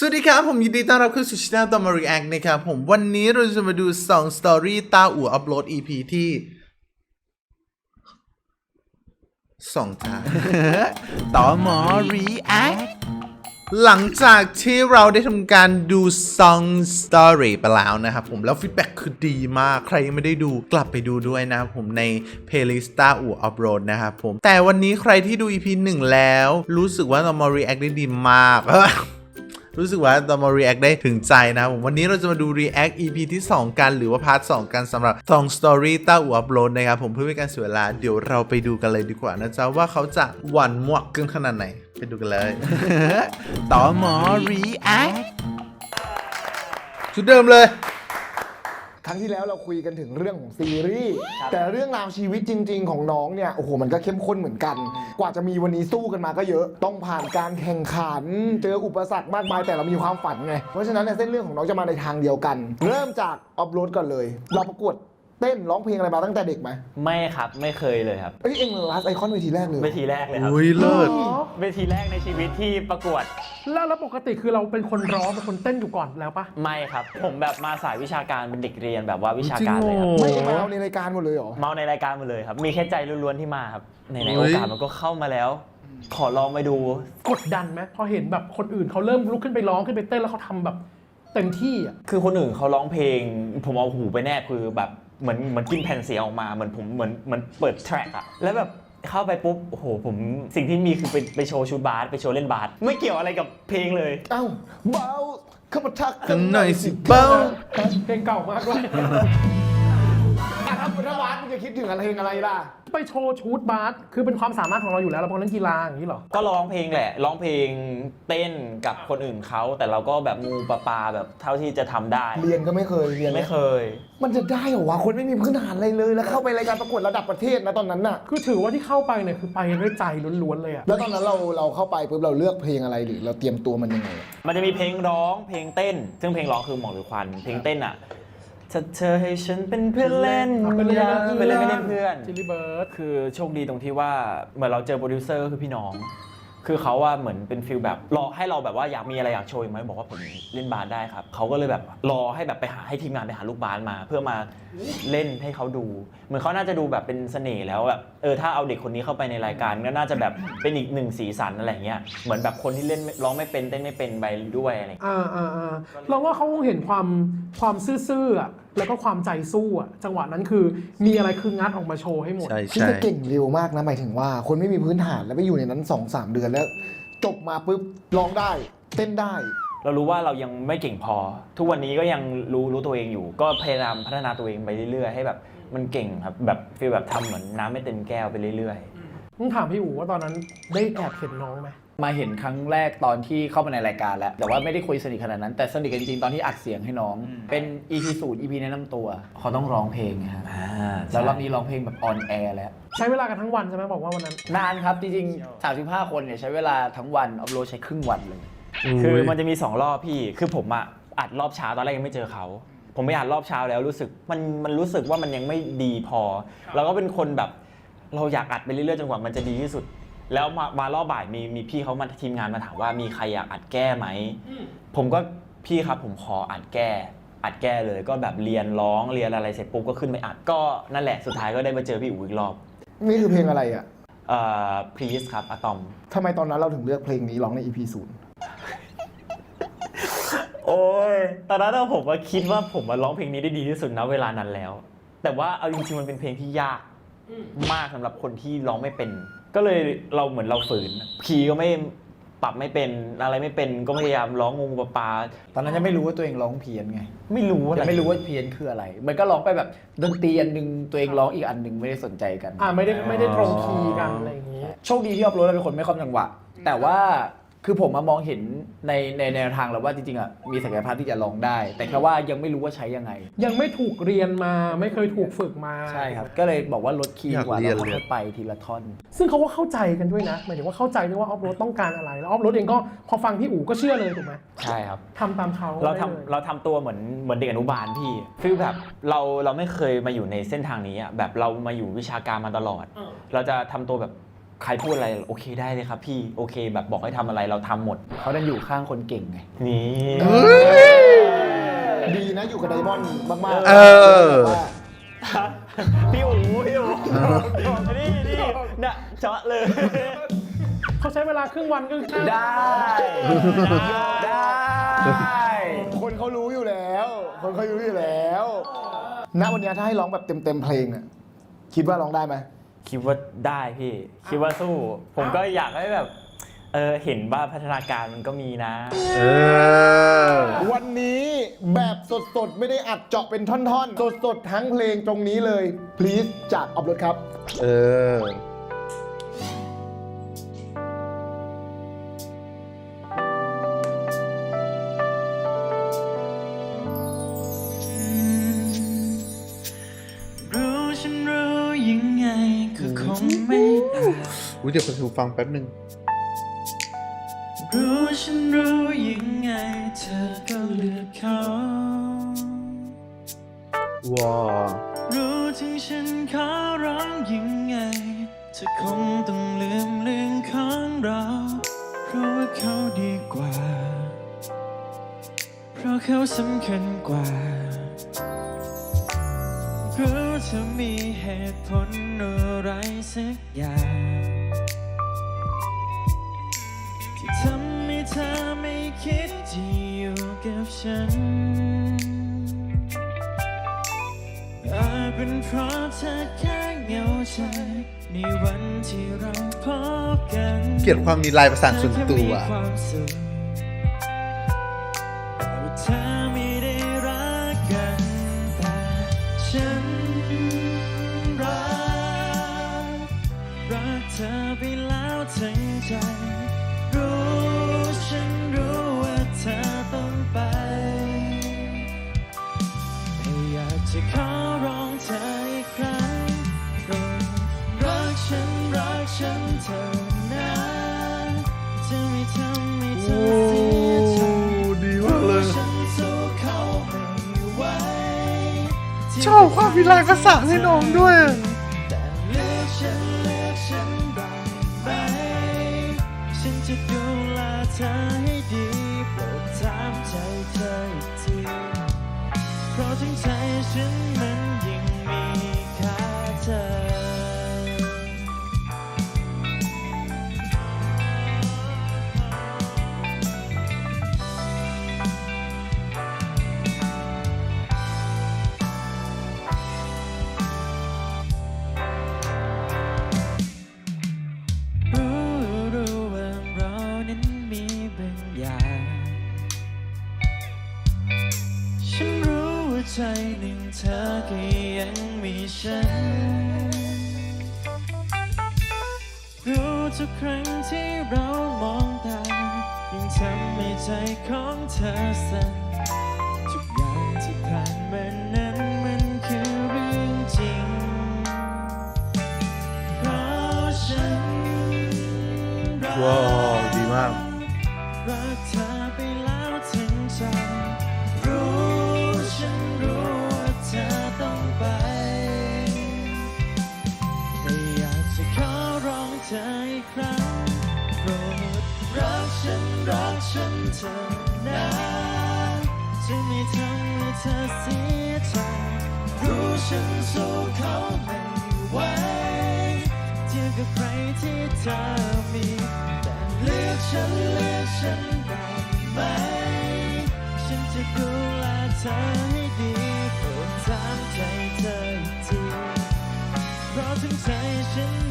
สวัสดีครับ ผมยินดีต้อนรับเข้าสู่ช่องตอมารีแอคนะครับผมวันนี้เราจะมาดูสองสตอรี่ตาอู่อัปโหลด EP ที่สองจ้าตอมอรีแอคหลังจากที่เราได้ทำการดู Song Story ไปแล้วนะครับผมแล้วฟีดแบ็กคือดีมาก ใครยังไม่ได้ดูกลับไปดูด้วยนะครับผมใน Playlist ตาอู่อัปโหลดนะครับผมแต่วันนี้ใครที่ดู EP 1 แล้ว รู้สึกว่าเรามา react ได้ดีมาก รู้สึกว่าเรามา react ได้ถึงใจนะครับผมวันนี้เราจะมาดู react EP ที่ 2 กันหรือว่าพาร์ท2กันสำหรับ Song Story ต้าอูอัปโหลดนะครับผมเพื่อไม่ให้การเสียเวลาเดี๋ยวเราไปดูกันเลยดีกว่านะจ๊ะว่าเขาจะหวานมวกกันขนาดไหน ไปดูกันเลย ต่อหมอรีแอคชุดเดิมเลย ครั้งที่แล้วเราคุยกันถึงเรื่องของซีรีส์แต่เรื่องราวชีวิตจริง ๆ ของน้องเนี่ยโอ้โหมันก็เข้มข้นเหมือนกัน กว่าจะมีวันนี้สู้กันมาก็เยอะ ต้องผ่านการแข่งขัน เจออุปสรรคมากมายแต่เรามีความฝันไงเพราะฉะนั้นเนี่ยเส้นเรื่องของน้องจะมาในทางเดียวกัน เริ่มจากออฟโรดก่อนเลย เราประกวด เต้นร้องเพลงอะไรมาตั้งแต่เด็กไหมไม่ครับไม่เคยเลยครับเอ้ยเอ็งลัสไอคอนเวทีแรกเลยเวทีแรกเลยครับอุ้ยเลิศ เวทีแรกในชีวิตที่ประกวดแล้วแล้วปกติคือเราเป็นคนร้องเป็นคนเต้นอยู่ก่อนแล้วปะไม่ครับ ผมแบบมาสายวิชาการเป็นเด็กเรียนแบบว่าวิชาการเลยครับ จริงเหรอ ไม่มาเอาในรายการหมดเลยเหรอ เมาในรายการหมาเลยครับ มีแค่ใจล้วนๆที่มาครับในในเฮ้โอยกาสมันก็เข้ามาแล้ว ขอลองไปดู กดดันไหมพอเห็นแบบคนอื่นเขาเริ่มลุกขึ้นไปร้องขึ้นไปเต้นแล้วเขาทำแบบเต็มที่อะคือคนอื่นเขาร้องเพลง ผมเอาหูไปแนบคือแบบ เหมือนเหมือนกินแผ่นเสียงออกมาเหมือนผมเหมือนเหมือนเปิดแทร็กอะแล้วแบบเข้าไปปุ๊บโอ้โหผมสิ่งที่มีคือไปไปโชว์ชุดบาสไปโชว์เล่นบาสไม่เกี่ยวอะไรกับเพลงเลย เอ้าเบาเข้ามาทักกันหน่อยสิเบ้าเพลงเก่ามากเลยอะ ถ้าถ้าวาดมึงจะคิดถึงอะไรเพลงอะไรล่ะ ไปโชว์ชูดบาสคือเป็นความสามารถของเราอยู่แล้วเราเป็นคนเล่นกีฬาอย่างนี้เหรอ ก็ร้องเพลงแหละร้องเพลงเต้นกับคนอื่นเขาแต่เราก็แบบงูปลาปลาแบบเท่าที่จะทำได้ เรียนก็ไม่เคยเรียนไม่เคย มันจะได้เหรอวะคนไม่มีพื้นฐานอะไรเลย แล้วเข้าไปรายการประกวดระดับประเทศนะตอนนั้นน่ะ คือถือว่าที่เข้าไปเนี่ยคือไปด้วยใจล้วนๆเลยอะแล้วตอนนั้นเราเราเข้าไปปุ๊บเราเลือกเพลงอะไรหรือเราเตรียมตัวมันยังไง มันจะมีเพลงร้องเพลงเต้น ซึ่งเพลงร้องคือหมอกหรือควันเพลงเต้นอะ ถ้าเธอให้ฉันเป็นเพื่อนเล่นเอาไปเล่นอย่าไปเล่นไม่เล่นเพื่อน จิลลี่เบิร์ด คือโชคดีตรงที่ว่าเหมือนเราเจอโปรดิวเซอร์ก็คือพี่น้อง คือเขาว่าเหมือนเป็นฟิลแบบรอให้เราแบบว่าอยากมีอะไรอยากโชว์อีกไหมบอกว่าผมเล่นบาสได้ครับเขาก็เลยแบบรอให้แบบไปหาให้ทีมงานไปหาลูกบาสมา เพื่อมาเล่นให้เขาดู เหมือนเขาน่าจะดูแบบเป็นเสน่ห์แล้วแบบเออถ้าเอาเด็กคนนี้เข้าไปในรายการก็น่าจะแบบเป็นอีกหนึ่งสีสันอะไรเงี้ยเหมือนแบบคนที่เล่นร้องไม่เป็นเต้นไม่เป็นไปด้วยอะไรเงี้ยอ่าอ่าอ่าเราว่าเขาคงเห็นความความซื่อๆอะแล้วก็ความใจสู้อะจังหวะนั้นคือมีอะไรคืองัดออกมาโชว์ให้หมด ใช่ที่ใช่จะเก่งเร็วมากนะหมายถึงว่า คนไม่มีพื้นฐานแล้วไปอยู่ในนั้น2อสเดือนแล้ว จบมาปุ๊บร้องได้ เต้นได้ เรารู้ว่าเรายังไม่เก่งพอ ทุกวันนี้ก็ยังรู้รู้ตัวเองอยู่ ก็พยายามพัฒนาตัวเองไปเรื่อยๆ ให้แบบมันเก่งครับแบบฟีลแบบทำเหมือนน้ำไม่เต็มแก้วไปเรื่อยๆต้องถามพี่อู๋ว่าตอนนั้นได้แอบเห็นน้องไหมมาเห็นครั้งแรกตอนที่เข้ามาในรายการแล้ว แต่ว่าไม่ได้คุยสนิทขนาดนั้น แต่สนิทกันจริงๆ ตอนที่อัดเสียงให้น้อง เป็น EP ศูนย์ EP แนะนำตัว เขาต้องร้องเพลงนะฮะอ่าแล้วรอบนี้ร้องเพลงแบบออนแอร์แล้ว ใช้เวลากันทั้งวันใช่ไหมบอกว่าวันนั้น นานครับ จริงๆ 35 คนเนี่ยใช้เวลาทั้งวันอัพโหลดใช้ครึ่งวันเลย คือมันจะมี2รอบพี่ คือผมอะอัดรอบเช้าตอนแรกยังไม่เจอเขา ผมไปอัดรอบเช้าแล้วรู้สึกมันมันรู้สึกว่ามันยังไม่ดีพอ เราก็เป็นคนแบบเราอยากอัดไปเรื่อยๆจนกว่ามันจะดีที่สุด แล้วมามารอบบ่ายมีมีพี่เขามาทีมงานมาถามว่ามีใครอยากอัดแก้ไหม ผมก็พี่ครับผมขออัดแก้อัดแก้เลยก็แบบเรียนร้องเรียนอะไรเสร็จปุ๊บก็ขึ้นไปอัดก็นั่นแหละสุดท้ายก็ได้มาเจอพี่อู๋อีกรอบ นี่คือเพลงอะไรอะเอ่อ please ครับอะตอมทำไมตอนนั้นเราถึงเลือกเพลงนี้ร้องใน EP ศูนย์ โอ้ยตอนนั้นอะผมว่าคิดว่าผมมาร้องเพลงนี้ได้ดีที่สุดนะเวลานั้นแล้ว แต่ว่าเอาจริงๆมันเป็นเพลงที่ยากมากสำหรับคนที่ร้องไม่เป็น ก็เลยเราเหมือนเราฝืนคีย์ก็ไม่ปรับไม่เป็นอะไรไม่เป็นก็พยายามร้องงูปลาปลาตอนนั้นยังไม่รู้ว่าตัวเองร้องเพี้ยนไง ไม่รู้อะไรยังไม่รู้ว่าเพี้ยนคืออะไร มันก็ร้องไปแบบดนตรีอันหนึงตัวเองร้องอีกอันหนึงไม่ได้สนใจกัน อ่าไม่ได้ไม่ได้ตรงคีย์กันอะไรอย่างนี้โชคดีที่ออฟโรดเป็นคนไม่คล่อมจังหวะ แต่ว่า คือผมมามองเห็นในในแนวทางแล้วว่าจริงๆอะมีศักยภาพที่จะร้องได้ แต่แค่ว่ายังไม่รู้ว่าใช้ยังไง ยังไม่ถูกเรียนมาไม่เคยถูกฝึกมา ใช่ครับ ก็เลยบอกว่าลดคีย์อยากดีกว่าเรียน เราเลยค่อยๆไปทีละท่อน ซึ่งเขาก็เข้าใจกันด้วยนะหมายถึงว่าเข้าใจด้วยว่าออฟโรดต้องการอะไร แล้วออฟโรดเองก็พอฟังพี่อู๋ก็เชื่อเลยถูกไหมใช่ครับ ทำตามเขาเราได้ทำลย เราทำตัวเหมือนเหมือนเด็กอนุบาลพี่ฟีลแบบเราเราไม่เคยมาอยู่ในเส้นทางนี้อะแบบเรามาอยู่วิชาการมาตลอด เราจะทำตัวแบบ ใครพูดอะไรโอเคได้เลยครับพี่โอเคแบบบอกให้ทำอะไรเราทำหมดเขาดันอยู่ข้างคนเก่งไง นี่ดีนะอยู่กับไดมอนด์มากๆเออแบบว่าพี่อู๋พี่อู๋นี่นี่น่ะเจาะเลย เขาใช้เวลาครึ่งวันก็ได้ ได้ คนเขารู้อยู่แล้ว คนเขารู้อยู่แล้ว ณวันนี้ถ้าให้ร้องแบบเต็มเต็มๆเพลงอะคิดว่าร้องได้ไหม คิดว่าได้พี่ คิดว่าสู้ ผมก็อยากให้แบบ เออเห็นว่าพัฒนาการมันก็มีนะ เออ วันนี้แบบสดๆ ไม่ได้อัดเจาะเป็นท่อนๆ สดๆ ทั้งเพลงตรงนี้เลย please จากออฟรถครับ เออ ดี๋ยวขอถูฟังแป๊บหนึ่งรู้ฉันรู้ยังไงเธอก็เลือกเขาว้ารู้ถึงฉันขอร้องยังไงเธอคงต้องลืมเรื่องของเรา เพราะว่าเขาดีกว่า เพราะเขาสำคัญกว่ารู้เธอมีเหตุผลอะไรสักอย่าง ฉัน อาจเป็นเพราะเธอแค่เหงาใจ ในวันที่เราพบกันเกลียดความมีลายประสานส่วนตัว เธอแค่มีความสุข ฉันเธอนะจะไม่ทำให้เธอเสียใจดีมากเลยฉันสู้เขาไม่ไหวชอบความมีลายประสานให้น้องด้วย แต่เลือกฉันเลือกฉันได้ไหมฉันจะดูแลเธอให้ดีโปรดถามใจเธออีกทีเพราะทั้งใจฉัน ฉัน รู้ทุกครั้งที่เรามองตายิ่งทำให้ใจของเธอสั่นทุกอย่างที่ผ่านมานั้นมันคือเรื่องจริง เพราะฉันรักว้าวดีมาก ธอเสียใจรู้ฉันสู้เขาไม่ไหวเทียบกับใครที่เธอมี แต่เลือกฉันเลือกฉันได้ไหม ฉันจะดูแลเธอให้ดีโปรดถามใจเธออีกทีเพราะทั้งใจฉัน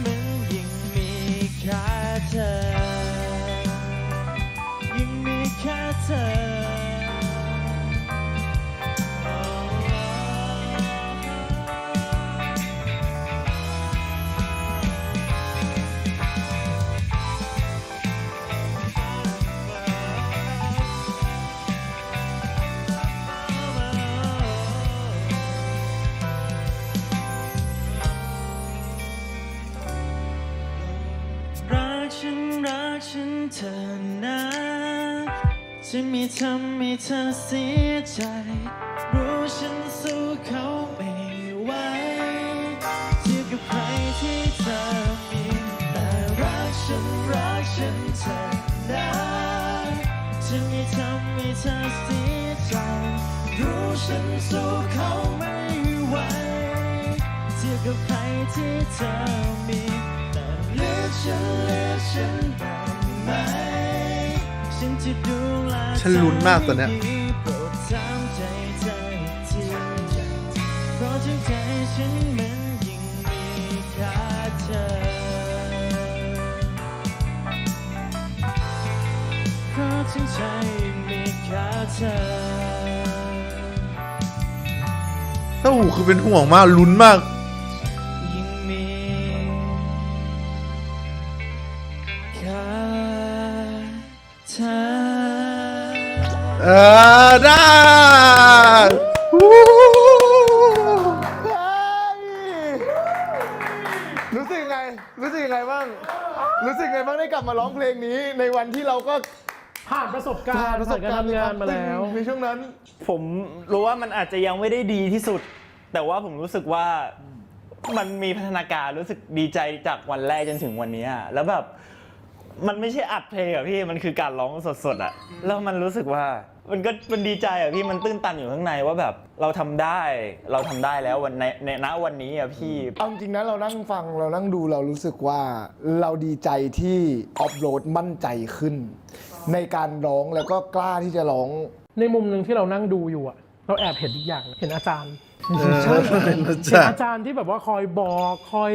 ให้เธอเสียใจ รู้ฉันสู้เขาไม่ไหวเทียบกับใครที่เธอมี แต่เลือกฉันเลือกฉันได้ไหม ฉันจะดูแลฉันลุ้นมากตอนเนี้ย โปรดถามใจเธออีกทีเพราะทั้งใจฉันมันยิ่งมีค่าเธอ ทั้งใจมีค่าเธอเต้าหูคือเป็นห่วงมากลุ้นมาก ยิ่งมีค่าเธอ เออได้วู้เฮ้ยรู้สึกยังไง รู้สึกยังไงบ้าง รู้สึกยังไงบ้างได้กลับมาร้องเพลงนี้ในวันที่เราก็ ผ่านประสบการณ์ผ่านประสบการณ์ผ่นทำงานมาแล้ว ในช่วงนั้น ผมรู้ว่ามันอาจจะยังไม่ได้ดีที่สุด แต่ว่าผมรู้สึกว่ามันมีพัฒนาการรู้สึกดีใจจากวันแรกจนถึงวันนี้อะแล้วแบบมันไม่ใช่อัดเพลงอะพี่มันคือการร้องสดๆอะแล้วมันรู้สึกว่ามันก็มันดีใจอะพี่มันตื้นตันอยู่ข้างในว่าแบบเราทำได้เราทำได้แล้ววันในในณวันนี้อะพี่เอาจริงนะเรานั่งฟังเรานั่งดูเรารู้สึกว่าเราดีใจที่ออฟโรดมั่นใจขึ้น ในการร้องแล้วก็กล้าที่จะร้อง ในมุมหนึ่งที่เรานั่งดูอยู่อะเราแอบเห็นอีกอย่างเห็นอาจารย์เออเห็นจ้ะอาจารย์ที่แบบว่าคอยบอกคอย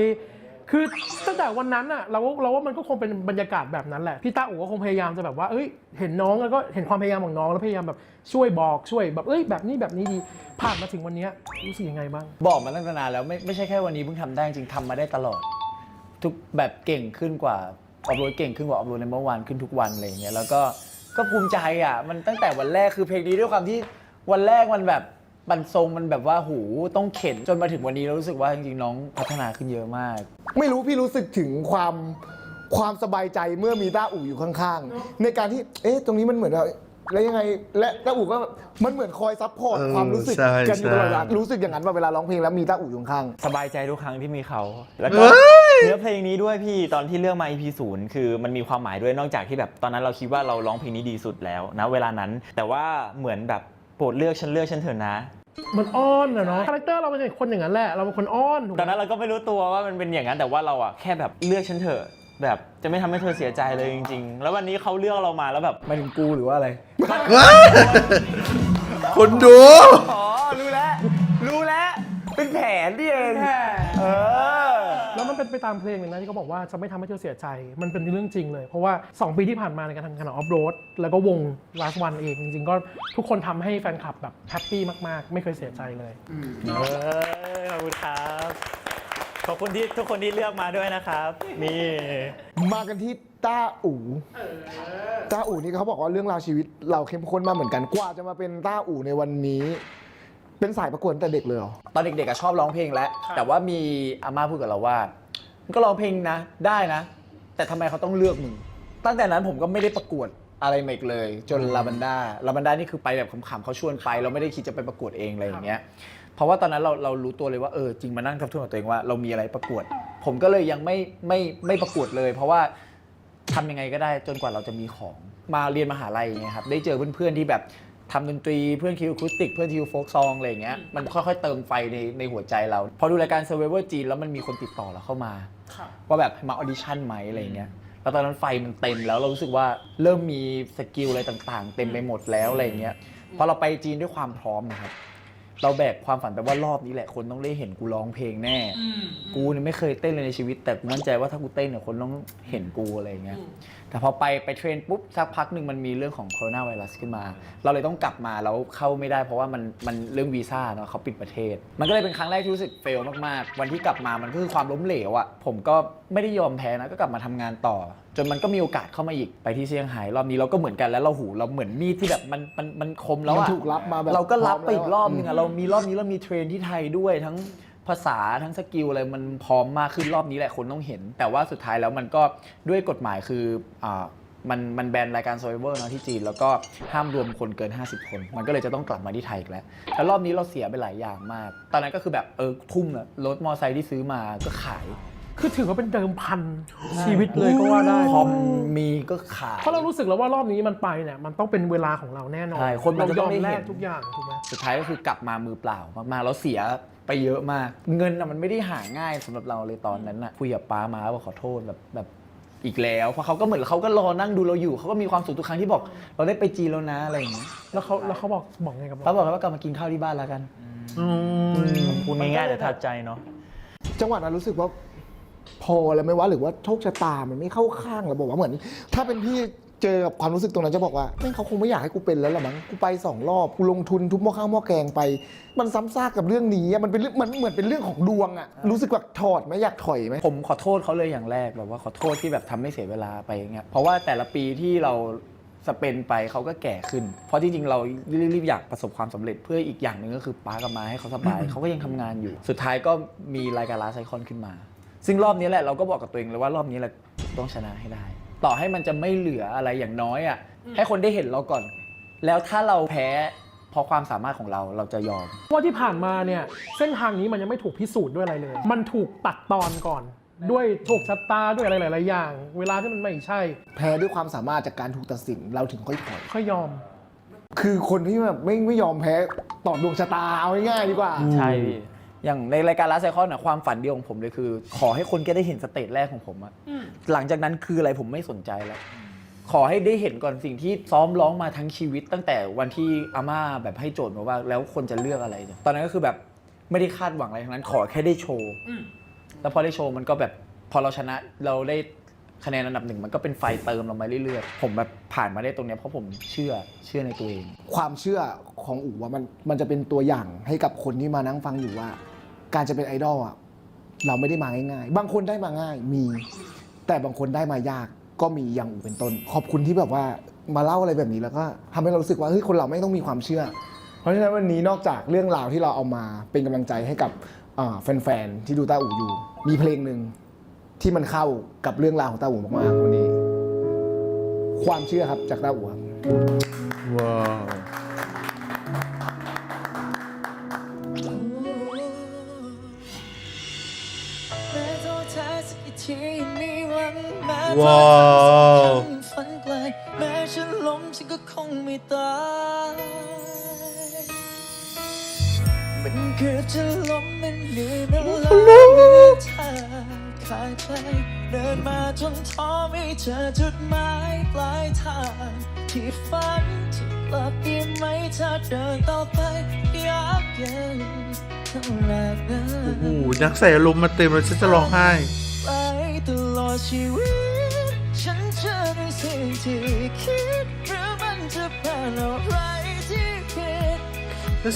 คือตั้งแต่วันนั้นอะเราว่าเราว่ามันก็คงเป็นบรรยากาศแบบนั้นแหละพี่ตาอู๋ก็คงพยายามจะแบบว่าเอ้ยเห็นน้องแล้วก็เห็นความพยายามของน้องแล้วพยายามแบบช่วยบอกช่วยแบบเอ้ยแบบนี้แบบนี้ดีผ่านมาถึงวันเนี้ยรู้สึกยังไงบ้าง บอกมาตั้งแต่นานแล้วไม่ไม่ใช่แค่วันนี้เพิ่งทำได้จริงทำมาได้ตลอด ทุกแบบเก่งขึ้นกว่า ออฟโรดเก่งขึ้นกว่าออฟโรดในเมื่อวานขึ้นทุกวันอะไรอย่างเงี้ยแล้วก็ก็ภูมิใจอะมันตั้งแต่วันแรกคือเพลงนี้ด้วยความที่วันแรกมันแบบบันทรงมันแบบว่าหูต้องเข็นจนมาถึงวันนี้เรารู้สึกว่าจริงๆน้องพัฒนาขึ้นเยอะมาก ไม่รู้พี่รู้สึกถึงความความสบายใจเมื่อมีต้าอู่อยู่ข้างๆ ในการที่ เอ๊ะ ตรงนี้มันเหมือนแบบ แล้วยังไงและต้าอู่ก็มันเหมือนคอยซัพพอร์ตเออความรู้สึกใช่กันอยู่ตลอดเวลาใช่ รู้สึกอย่างนั้นว่าเวลาร้องเพลงแล้วมีต้าอู่อยู่ข้าง สบายใจทุกครั้งที่มีเขา แล้วก็เนื้อเพลงนี้ด้วยพี่ตอนที่เลือกมา EP ศูนย์คือมันมีความหมายด้วยนอกจากที่แบบตอนนั้นเราคิดว่าเราร้องเพลงนี้ดีสุดแล้วนะเวลานั้น แต่ว่าเหมือนแบบโปรดเลือกฉันเลือกฉันเถอะนะ มันอ้อนอะเนาะคาแรคเตอร์เราเป็นคนอย่างนั้นแหละ เราเป็นคนอ้อนถูกไหตมอนนั้นเราก็ไม่รู้ตัวว่ามันเป็นอย่างนั้นแต่ว่าเราอะแค่แบบเลือกฉันเถอะ แบบจะไม่ทำให้เธอเสียใจเลยจริง ๆ แล้ววันนี้เขาเลือกเรามาแล้วแบบไม่ถึงกูหรือว่าอะไรว้ายคนดู อ๋อ รู้แล้ว รู้แล้ว เป็นแผนที่เอง เออ แล้วมันเป็นไปตามเพลงเลยนะที่เขาบอกว่าจะไม่ทำให้เธอเสียใจ มันเป็นเรื่องจริงเลย เพราะว่า 2 ปีที่ผ่านมาในการทำงานของออฟโรดแล้วก็วง last one เอง จริงๆ ก็ทุกคนทำให้แฟนคลับแบบแฮปปี้มากๆ ไม่เคยเสียใจเลย เออขอบคุณครับ ขอบคุณที่ทุกคนที่เลือกมาด้วยนะครับ นี่ๆมากันที่ต้าอู่ต้าอู่นี่เขาบอกว่าเรื่องราวชีวิตเราเข้มข้นมากเหมือนกันกว่าจะมาเป็นต้าอู่ในวันนี้ เป็นสายประกวดตั้งแต่เด็กเลยเหรอ ตอนเด็กๆอะชอบร้องเพลงแล้ว แต่ว่ามีอาม่าพูดกับเราว่ามึงก็ร้องเพลงนะ ได้นะ แต่ทำไมเขาต้องเลือกมึง ตั้งแต่นั้นผมก็ไม่ได้ประกวดอะไรมาอีกเลย จนลาบันดาลาบันดานี่คือไปแบบขำๆเขาชวนไป เราไม่ได้คิดจะไปประกวดเองอะไรอย่างเงี้ย เพราะว่าตอนนั้นเราเรารู้ตัวเลยว่าเออจริงมานั่งทบทวนกับตัวเองว่าเรามีอะไรประกวด ผมก็เลยยังไม่ไม่ไม่ประกวดเลย เพราะว่าทำยังไงก็ได้จนกว่าเราจะมีของมาเรียนมหาลัยอย่างเงี้ยครับได้เจอเพื่อนๆที่แบบทำดนตรีเพื่อนคิวอะคูสติกเพื่อนคิวโฟกซองอะไรอย่างเงี้ยมันค่อยๆเติมไฟในในหัวใจเรา พอดูรายการ Survivor จีนแล้วมันมีคนติดต่อเราเข้ามาว่าแบบมาออดิชั่นไหมอะไรอย่างเงี้ย แล้วตอนนั้นไฟมันเต็มแล้วเรารู้สึกว่าเริ่มมีสกิลอะไรต่างๆ เต็มไปหมดแล้วอะไรอย่างเงี้ย พอเราไปจีนด้วยความพร้อมนะครับ เราแบกความฝันไปว่ารอบนี้แหละคนต้องได้เห็นกูร้องเพลงแน่กูเนี่ยไม่เคยเต้นเลยในชีวิต แต่กูมั่นใจว่าถ้ากูเต้นเนี่ยคนต้องเห็นกูอะไรอย่างเงี้ย แต่พอไปไปเทรนปุ๊บสักพักหนึ่งมันมีเรื่องของโคโรนาไวรัสขึ้นมา เราเลยต้องกลับมาแล้วเข้าไม่ได้เพราะว่ามันมันเรื่องวีซ่าเนาะเขาปิดประเทศ มันก็เลยเป็นครั้งแรกที่รู้สึกเฟลมากๆ วันที่กลับมามันก็คือความล้มเหลวอะ่ะผมก็ไม่ได้ยอมแพ้นะก็กลับมาทำงานต่อ จนมันก็มีโอกาสเข้ามาอีกไปที่เซี่ยงไฮ้รอบนี้เราก็เหมือนกันแล้วเราหูเราเหมือนมีดที่แบบมันมันมันคมแล้วมันอะถูกรับมาแบบเราก็รับไปอีกพร้อมแล้วรอบนึงอะเรามีรอบนี้เรามีเทรนที่ไทยด้วยทั้ง ภาษาทั้งสกิลอะไรมันพร้อมมากขึ้นรอบนี้แหละคนต้องเห็น แต่ว่าสุดท้ายแล้วมันก็ด้วยกฎหมายคืออ่ามันมันแบนรายการ Survivor เนอะที่จีน แล้วก็ห้ามรวมคนเกิน 50 คน มันก็เลยจะต้องกลับมาที่ไทยอีกแล้วแล้วรอบนี้เราเสียไปหลายอย่างมาก ตอนนั้นก็คือแบบเออทุ่มอะรถมอไซค์ที่ซื้อมาก็ขายคือถือว่าเป็นเดิมพันชีวิตเลยก็ว่าได้พอมีก็ขายเพราะเรารู้สึกแล้วว่ารอบนี้มันไปเนี่ยมันต้องเป็นเวลาของเราแน่นอนใช่คนมันเราจะยต้อองมได้แลเห็กนทุกอย่างถูกไหมสุดท้ายก็คือกลับมามือเปล่ามากๆแล้วเสีย ไปเยอะมาก เงินน่ะมันไม่ได้หาง่ายสำหรับเราเลยตอนนั้นน่ะคุยกับป้ามาว่าขอโทษแบบแบบอีกแล้วเพราะเขาก็เหมือนเขาก็รอนั่งดูเราอยู่เขาก็มีความสุขทุกครั้งที่บอก เราได้ไปจีนแล้วนะอะไรอย่างเงี้ยแล้วเขาแล้วเขาบอกบอกไงกับป้าเราบอกว่ากลับมากินข้าวที่บ้านแล้วกัน พูดง่ายๆแต่ทัดใจเนาะ จังหวะนั้นรู้สึกว่าพอแล้วไหม่ว่าหรือว่าโชคชะตามันไม่เข้าข้างเราบอกว่าเหมือน ถ้าเป็นพี่ เจอกับความรู้สึกตรงนั้นจะบอกว่าแม่งเขาคงไม่อยากให้กูเป็นแล้วละมั้งกูไปสองรอบกูลงทุนทุบหม้อข้าวหม้อแกงไป มันซ้ำซากกับเรื่องนี้อะมันเป็นเรื่องมันเหมือนเป็นเรื่องของดวงอะรู้สึกว่าถอดไหมอยากถอยไหม ผมขอโทษเขาเลยอย่างแรกแบบว่าขอโทษที่แบบทำให้เสียเวลาไปอย่างเงี้ยเพราะว่าแต่ละปีที่เราสเปนไปเขาก็แก่ขึ้น เพราะจริงๆเรารีบๆอยากประสบความสำเร็จเพื่ออีกอย่างหนึ่งก็คือป้ากับมาให้เขาสบายเขาก็ยังทำงานอยู่ สุดท้ายก็มีรายการลาไซคอนขึ้นมา ซึ่งรอบนี้แหละเราก็บอกกับตัวเองเลยว่ารอบนี้แหละต้องชนะให้ได้ ต่อให้มันจะไม่เหลืออะไรอย่างน้อยอะให้คนได้เห็นเราก่อน แล้วถ้าเราแพ้เพราะความสามารถของเราเราจะยอมว่าที่ผ่านมาเนี่ยเส้นทางนี้มันยังไม่ถูกพิสูจน์ด้วยอะไรเลย มันถูกตัดตอนก่อน ด้วยโชคชะตาด้วยอะไรหลาย ๆ อย่าง เวลาที่มันไม่ใช่ แพ้ด้วยความสามารถจากการถูกตัดสินเราถึงค่อยถอย ค่อยยอม คือคนที่แบบไม่ไม่ยอมแพ้ต่อดวงชะตาเอาง่ายๆดีกว่า ใช่พี่ อย่างในรายการลาไซคอนอะความฝันเดียวของผมเลยคือ ขอให้คนแค่ได้เห็นสเตจแรกของผมอะหลังจากนั้นคืออะไรผมไม่สนใจแล้ว ขอให้ได้เห็นก่อนสิ่งที่ซ้อมร้องมาทั้งชีวิต ตั้งแต่วันที่อาม่าแบบให้โจทย์มาว่า แล้วคนจะเลือกอะไรเนี่ยตอนนั้นก็คือแบบไม่ได้คาดหวังอะไรทั้งนั้นขอแค่ได้โชว์แล้วพอได้โชว์มันก็แบบพอเราชนะเราได้คะแนนอันดับหนึ่งมันก็เป็นไฟเติมเรามาเรื่อยๆ ผมแบบผ่านมาได้ตรงเนี้ยเพราะผมเชื่อเชื่อในตัวเอง ความเชื่อของอู๋ว่ามันมันจะเป็นตัวอย่างให้กับคนที่มานั่งฟังอยู่ว่า การจะเป็นไอดอลอะเราไม่ได้มาง่ายๆ บางคนได้มาง่ายมี แต่บางคนได้มายากก็มีอย่างอู๋เป็นต้น ขอบคุณที่แบบว่ามาเล่าอะไรแบบนี้แล้วก็ทำให้เรารู้สึกว่าเฮ้ยคนเราไม่ต้องมีความเชื่อ เพราะฉะนั้นวันนี้นอกจากเรื่องราวที่เราเอามาเป็นกำลังใจให้กับอ่าแฟนๆที่ดูตาอู่อยู่ มีเพลงหนึ่งที่มันเข้ากับเรื่องราวของตาอู่มากๆวันนี้ ความเชื่อครับจากตาอู่ครับ ว้าว ว้าวฝันไกลแม้ฉันล้มฉันก็คงไม่ตายมันเกือบจะล้มมันเหนื่อยมันล้าเมื่อเธอขาดใจเดินมาจนท้อไม่เจอจุดหมายปลายทางที่ฝันที่กลับดีไหมถ้าเดินต่อไปยากเย็นขนาดนั้นโอ้โหนักใส่อารมณ์มาเต็มเลยฉันจะร้องไห้ แล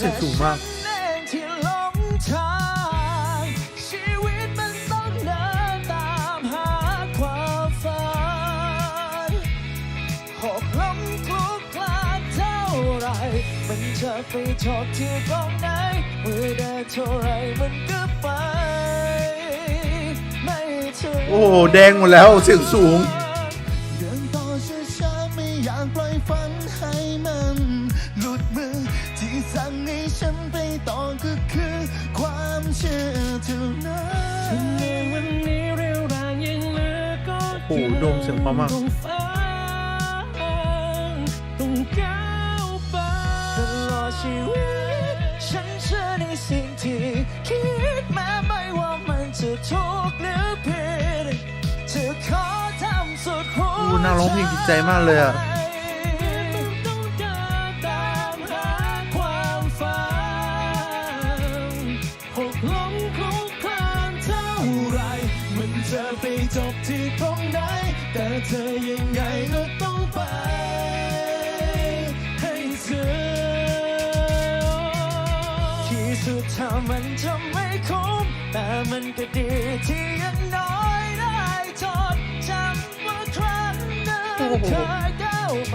ุกคลานเท่าไหรมันจะไปจบที่ตรงไหนเมื่อได้เท่าไรมันก็ไป ไม่ถึงโอ้โหแดงหมดแล้วเสียงสูง สียงเพราะมากต้องฟ้าต้องก้าวไปตลอดชีวิตฉันเชื่อในสิ่งที่คิดแม้ไม่ว่ามันจะถูกหรือผิดจะขอทำสุดหัวโอ้นางร้องเพลงจิตใจมากเลยอะ ไปจบที่ตรงไหน แต่เธอยังไงก็ต้องไป ให้ถึงที่สุดถ้ามันจะไม่คุ้ม แต่มันก็ดีที่อยังน้อยได้ทดจำว่าครั้งหนึ่งเคยก้าวไป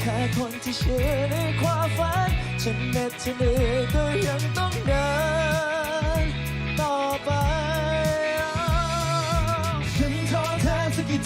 แค่คนที่เชื่อในความฝัน ฉันเหน็ดจะเหนื่อยก็ยังต้องเดิน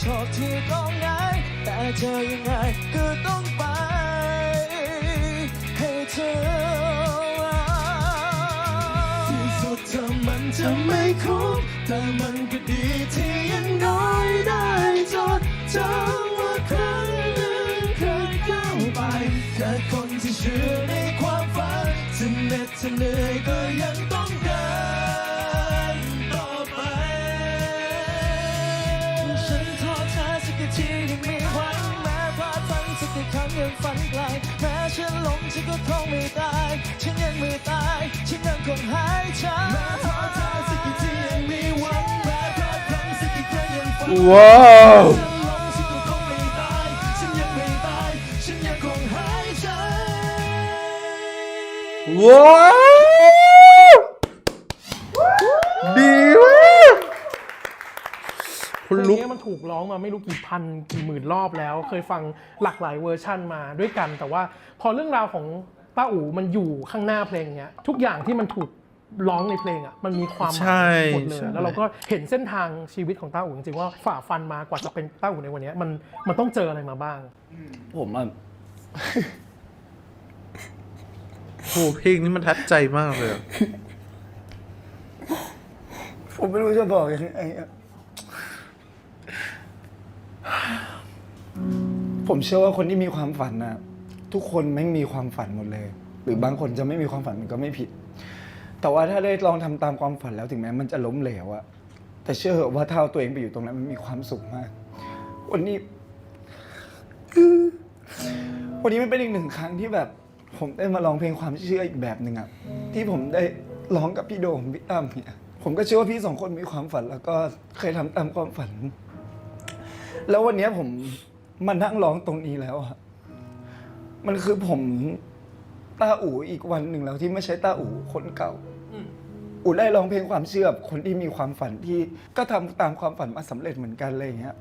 งฝันที่ตรงไหนแต่เจอยังไงก็ต้องไป ให้เธอที่สุดเธอมันจะไม่คุ้มแต่มันก็ดีที่ยังน้อยได้จดจำว่าครั้งหนึ่งเคยก้าวไปแค่คนที่เชื่อในความฝันจะเหน็ดจะเหนื่อยก็ยัง ก็คงไม่ตาย ฉันยังไม่ตาย ฉันยังคงหายใจแม้ท้อแท้สักกี่ทียังมีหวังแม้พลาดฝันสักกี่ครั้งยังฝันว้าวว้าล้มฉันก็คงไม่ตาย ฉันยังไม่ตาย ฉันยังคงหายใจ ว้าวดีมากคุณ เพลง ลุก นี้มัน ถูกร้องมาไม่รู้กี่พันกี่หมื่นรอบแล้ว เคยฟังหลากหลายเวอร์ชั่นมาด้วยกัน แต่ว่าพอเรื่องราวของต้าอู๋มันอยู่ข้างหน้าเพลงเนี้ยทุกอย่างที่มันถูกร้องในเพลงอะมันมีความหใช่มายหมดเลยใช่แล้วเราก็เห็นเส้นทางชีวิตของต้าอู๋จริงๆว่าฝ่าฟันมากว่าจะเป็นต้าอู๋ในวันเนี้ยมันมันต้องเจออะไรมาบ้าง ผมอะโหเพลงนี้มันทัดใจมากเลยอะผมไม่รู้จะบอกยังไงอะ ผมเชื่อว่าคนที่มีความฝันนะทุกคนไม่งมีความฝันหมดเลย หรือบางคนจะไม่มีความฝันมันก็ไม่ผิด แต่ว่าถ้าได้ลองทำตามความฝันแล้วถึงแม้มันจะล้มเหลวอะแต่เชื่อเหอะว่าถ้าเอาตัวเองไปอยู่ตรงนั้นมันมีความสุขมาก วันนี้ วันนี้มันเป็นอีกหนึ่งครั้งที่แบบ ผมได้มาร้องเพลงความเชื่ออีกแบบหนึ่งอะที่ผมได้ร้องกับพี่โดมพี่ตั้มเนี่ยผมก็เชื่อว่าพี่สองคนมีความฝันแล้วก็เคยทำตามความฝัน แล้ววันนี้ผมมานั่งร้องตรงนี้แล้วอะมันคือผมตาอู่อีกวันหนึ่งแล้วที่ไม่ใช่ตาอู่คนเก่าอู่ได้ร้องเพลงความเชื่อกับคนที่มีความฝันที่ก็ทำตามความฝันมาสำเร็จเหมือนกันอะไรอย่างเงี้ย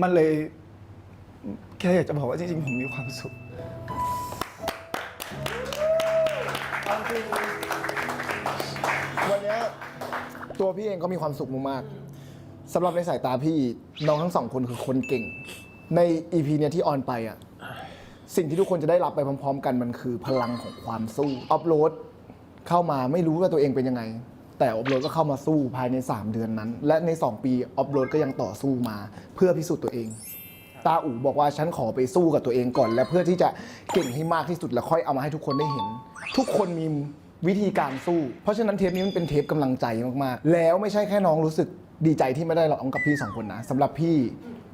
มันเลยแค่อยากจะบอกว่าจริงๆ ผมมีความสุขวันเนี้ยตัวพี่เองก็มีความสุขมากๆ สำหรับในสายตาพี่น้องทั้งสองคนคือคนเก่ง ใน EP เนี้ยที่ออนไปอะสิ่งที่ทุกคนจะได้รับไปพร้อม ๆ กันมันคือพลังของความสู้อัพโหลดเข้ามาไม่รู้ว่าตัวเองเป็นยังไง แต่อัพโหลดก็เข้ามาสู้ภายใน 3 เดือนนั้น และใน 2 ปีอัพโหลดก็ยังต่อสู้มา เพื่อพิสูจน์ตัวเองตาอู๋บอกว่าฉันขอไปสู้กับตัวเองก่อน และเพื่อที่จะเก่งให้มากที่สุดแล้วค่อยเอามาให้ทุกคนได้เห็น ทุกคนมีวิธีการสู้ เพราะฉะนั้นเทปนี้มันเป็นเทปกำลังใจมากๆ แล้วไม่ใช่แค่น้องรู้สึก ดีใจที่ไม่ได้ร้องกับพี่สองคนนะสำหรับพี่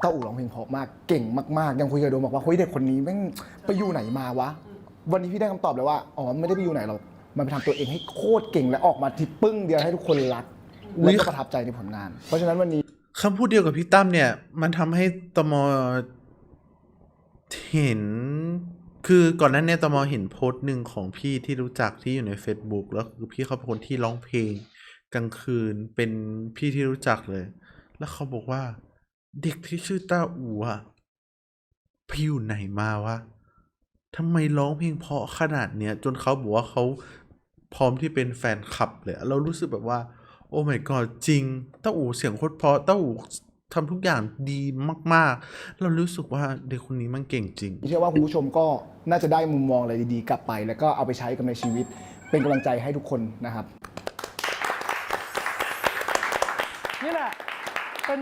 เต้าอู๋ร้องเพลงเพราะมากเก่งมากๆ ยังคุยกับโดมบอกว่าเฮ้ยเด็กคนนี้แม่งไปอยู่ไหนมาวะ วันนี้พี่ได้คำตอบเลยว่าอ๋อไม่ได้ไปอยู่ไหนหรอกมันไปทำตัวเองให้โคตรเก่งและออกมาที่ปึ้งเดียวให้ทุกคนรักและก็ประทับใจในผลงาน เพราะฉะนั้นวันนี้คำพูดเดียวกับพี่ตั้มเนี่ย มันทำให้ตมเห็น คือก่อนหนั้นเนี่ยตมเห็นโพสต์หนึ่งของพี่ที่รู้จักที่อยู่ใน Facebook แล้วคือพี่เขาเป็นคนที่ร้องเพลง กลางคืนเป็นพี่ที่รู้จักเลย แล้วเขาบอกว่า เด็กที่ชื่อต้าอูอะไปอยู่ไหนมาวะทำไมร้องเพลงเพราะขนาดเนี้ย จนเขาบอกว่าเขาพร้อมที่เป็นแฟนคลับเลย เรารู้สึกแบบว่า โอ้ my god จริงต้าอูเสียงโคตรเพราะต้าอูทำทุกอย่างดีมาก ๆ เรารู้สึกว่าเด็กคนนี้มันเก่งจริง เชื่อว่าคุณผู้ชมก็น่าจะได้มุมมองอะไรดีๆ กลับไป แล้วก็เอาไปใช้กันในชีวิต เป็นกำลังใจให้ทุกคนนะครับ นี่แหละ เป็น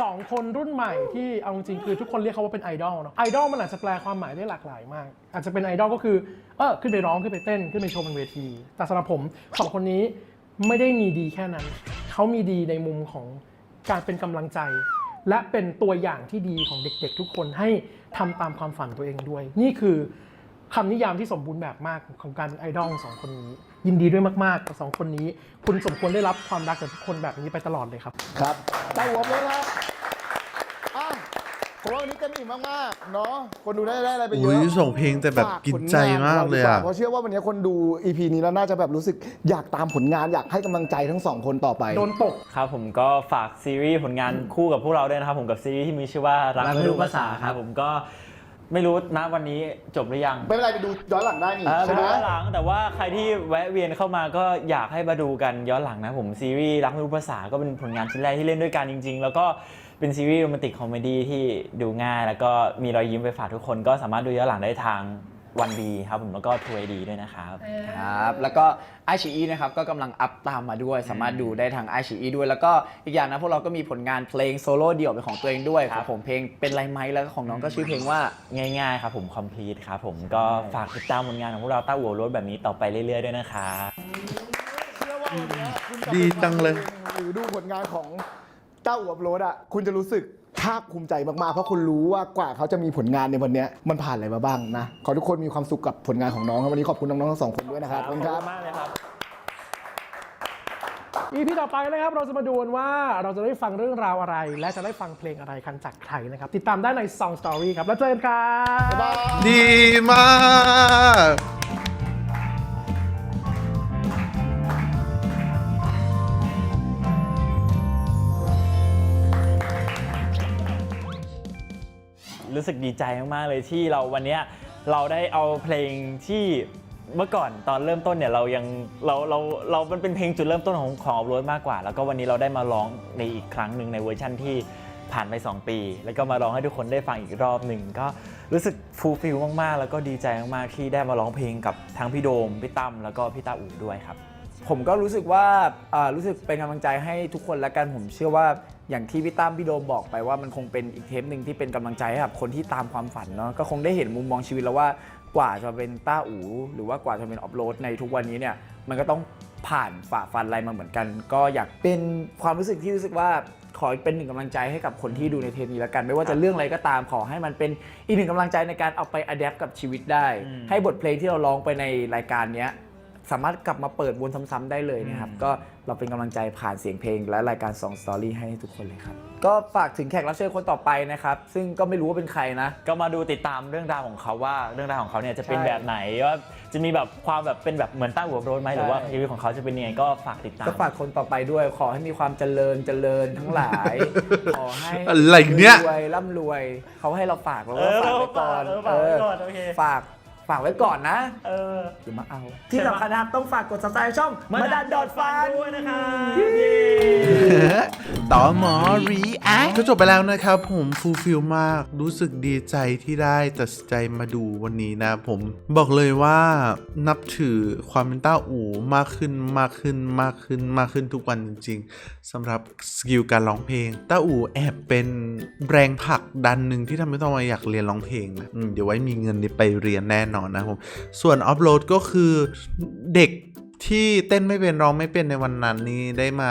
สองคนรุ่นใหม่ที่เอาจริงๆคือทุกคนเรียกเขาว่าเป็นไอดอลเนาะไอดอลมันอาจจะแปลความหมายได้หลากหลายมาก อาจจะเป็นไอดอลก็คือเออขึ้นไปร้องขึ้นไปเต้นขึ้นไปโชว์บนเวที แต่สำหรับผมสองคนนี้ไม่ได้มีดีแค่นั้น เขามีดีในมุมของการเป็นกำลังใจ และเป็นตัวอย่างที่ดีของเด็กๆ ทุกคนให้ทำตามความฝันตัวเองด้วย นี่คือคำนิยามที่สมบูรณ์แบบมากของการเป็นไอดอลสองคนนี้ยินดีด้วยมาก ๆ กับสองคนนี้ คุณสมควรได้รับความรักจากทุกคนแบบนี้ไปตลอดเลยครับ ครับตาหัวเลยครับอะผมว่าวันนี้เต็มอิ่มมากๆเนาะคนดูได้ได้อะไรไปเยอุ้อะยส่งเพลงแต่แบบฝากินผลงใจมากเลยอะรดีกว่เพราะเชื่อว่าวันนี้คนดู EP นี้แล้วน่าจะแบบรู้สึกอยากตามผลงานอยากให้กำลังใจทั้งสองคนต่อไป โดนตก ครับผมก็ฝากซีรีส์ผลงานคู่กับพวกเราด้วยนะครับผมกับซีรีส์ที่มีชื่อว่ารักรักไม่ไม่รู้รู้ภาษาภาษาครับผมก็ ไม่รู้นะวันนี้จบหรือยังไม่เป็นไรไปดูย้อนหลังได้นี่เออใช่ไหม ย้อนหลังแต่ว่าใครที่แวะเวียนเข้ามาก็อยากให้มาดูกันย้อนหลังนะผมซีรีส์รักไม่รู้ภาษาก็เป็นผลงานชิ้นแรกที่เล่นด้วยกันจริง ๆ แล้วก็เป็นซีรีส์โรแมนติกคอมเมดี้ที่ดูง่าย แล้วก็มีรอยยิ้มไปฝากทุกคนก็สามารถดูย้อนหลังได้ทาง วันดีครับผมแล้วก็ทูไอดีด้วยนะครับครับแล้วก็ไอชีนะครับก็กำลังอัพตามมาด้วย สามารถดูได้ทางไอชีด้วย แล้วก็อีกอย่างนะพวกเราก็มีผลงานเพลงโซโล่เดี่ยวเป็นของตัวเองด้วยคครัรับบผมเพลงเป็นไรไหมแล้วก็ของน้องก็ชื่อเพลงว่า ง่ายๆครับผม complete ครับผมก็ฝากติดตามผลงานของพวกเราต้าหัวรถแบบนี้ต่อไปเรื่อยๆด้วยนะครับ เชื่อว่าวันเนี้ยคุณกลับดีจังเลย หรือดูผลงานของเต้าอวบโรดอะ คุณจะรู้สึก ภาคภูมิใจมากๆ เพราะคุณรู้ว่ากว่าเขาจะมีผลงานในวันเนี้ยมันผ่านอะไรมาบ้างนะ ขอทุกคนมีความสุขกับผลงานของน้องครับวันนี้ขอบคุณน้องๆทั้งสองคนด้วยนะครับขอบคุณครับ มากเลยครับ อีพีต่อไปนะครับเราจะมาดูกันว่าเราจะได้ฟังเรื่องราวอะไร และจะได้ฟังเพลงอะไรกันจากใครนะครับ ติดตามได้ใน Song Story ครับ แล้วเจอกันครับ ดีมาก รู้สึกดีใจมากๆเลยที่เราวันนี้เราได้เอาเพลงที่เมื่อก่อนตอนเริ่มต้นเนี่ยเรายังเราเราเรามันเป็นเพลงจุดเริ่มต้นของของออรดมากกว่า แล้วก็วันนี้เราได้มาร้องในอีกครั้งหนึ่งในเวอร์ชั่นที่ผ่านไป 2 ปี แล้วก็มาร้องให้ทุกคนได้ฟังอีกรอบหนึ่งก็รู้สึกฟูลฟิลมากๆ แล้วก็ดีใจมากๆที่ได้มาร้องเพลงกับทั้งพี่โดมพี่ตั้มแล้วก็พี่ตาอู่ด้วยครับ ผมก็รู้สึกว่าอ่ารู้สึกเป็นกำลังใจให้ทุกคนและกันผมเชื่อว่าอย่างที่พี่ตั้มพี่โดมบอกไปว่ามันคงเป็นอีกเทปหนึ่งที่เป็นกำลังใจให้กับคนที่ตามความฝันเนาะก็คงได้เห็นมุมมองชีวิตแล้วว่ากว่าจะเป็นต้าอูหรือว่ากว่าจะเป็นออฟโรดในทุกวันนี้เนี่ยมันก็ต้องผ่านฝ่าฟันอะไรมาเหมือนกัน ก็อยากเป็นความรู้สึกที่รู้สึกว่าขอเป็นหนึ่งกำลังใจให้กับคนที่ดูในเทปนี้แล้วกัน ไม่ว่าจะเรื่องอะไรก็ตามขอให้มันเป็นอีกหนึ่งกำลังใจในการเอาไปอัดแอปกับชีวิตได้อืมให้บทเพลงที่เราร้องไปในรายการเนี้ย สามารถกลับมาเปิดวนซ้ำๆได้เลยนะครับ ก็เราเป็นกำลังใจผ่านเสียงเพลง และรายการ Song Story ให้ทุกคนเลยครับ ก็ฝากถึงแขกรับเชิญคนต่อไปนะครับ ซึ่งก็ไม่รู้ว่าเป็นใครนะ ก็มาดูติดตามเรื่องราวของเขาว่าเรื่องราวของเขาเนี่ยจะเป็นใช่แบบไหนว่าจะมีแบบความแบบเป็นแบบเหมือนต้าหัวโรนไหมหรือว่าใช่ ชีวิตของเขาจะเป็นยังไงก็ฝากติดตาม ก็ฝากคนต่อไปด้วย ขอให้มีความเจริญเจริญทั้งหลาย ขอให้อะไรเนี่ย รวยร่ำรวย เขาให้เราฝากเราเอก็อฝากไว้ก่อนเออฝากไว้ก่อนโอเค ฝาก ฝากไว้ก่อนนะเออเดี๋ยวมาเอา ที่สำคัญนะครับต้องฝากกด subscribe ช่องมาดันดอดฟันด้วยนะคะต่อหมอรีแอคก็จบไปแล้วนะครับ ผมฟูลฟิลมาก รู้สึกดีใจที่ได้ตัดสินใจมาดูวันนี้นะ ผมบอกเลยว่านับถือความเป็นต้าอู่มากขึ้นมากขึ้นมากขึ้นมากขึ้นทุกวันจริงๆสำหรับสกิลการร้องเพลงต้าอู่แอบเป็นแรงผลักดันหนึ่งที่ทำให้ต้องมาอยากเรียนร้องเพลงนะอืมเดี๋ยวไว้มีเงินนี่ไปเรียนแน่นอนนะผม ส่วนอัพโหลดก็คือเด็กที่เต้นไม่เป็นร้องไม่เป็นในวันนั้นนี้ได้มา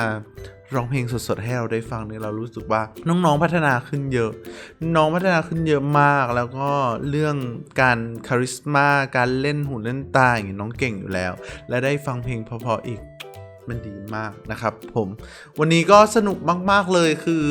ร้องเพลงสดๆให้เราได้ฟังเนี่ยเรารู้สึกว่าน้องๆพัฒนาขึ้นเยอะ น้องพัฒนาขึ้นเยอะมาก แล้วก็เรื่องการคาริสมาการเล่นหูเล่นตาอย่างนี้น้องเก่งอยู่แล้ว และได้ฟังเพลงเพอๆอีก มันดีมากนะครับผม วันนี้ก็สนุกมาก ๆ เลยคือ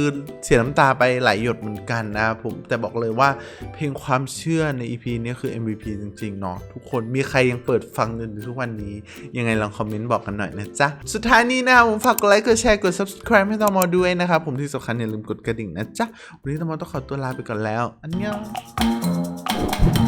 เสียน้ำตาไปหลายหยดเหมือนกันนะครับผม แต่บอกเลยว่าเพลงความเชื่อใน EP นี้คือ MVP จริง ๆ เนาะทุกคนมีใครยังเปิดฟังจนถึงทุกวันนี้ ยังไงลองคอมเมนต์บอกกันหน่อยนะจ๊ะ สุดท้ายนี้นะผมฝากกดไลค์กดแชร์กด subscribe ให้ตอมอด้วยนะครับผมที่สำคัญอย่าลืมกดกระดิ่งนะจ๊ะวันนี้ตอมอต้องขอตัวลาไปก่อนแล้วอันยอง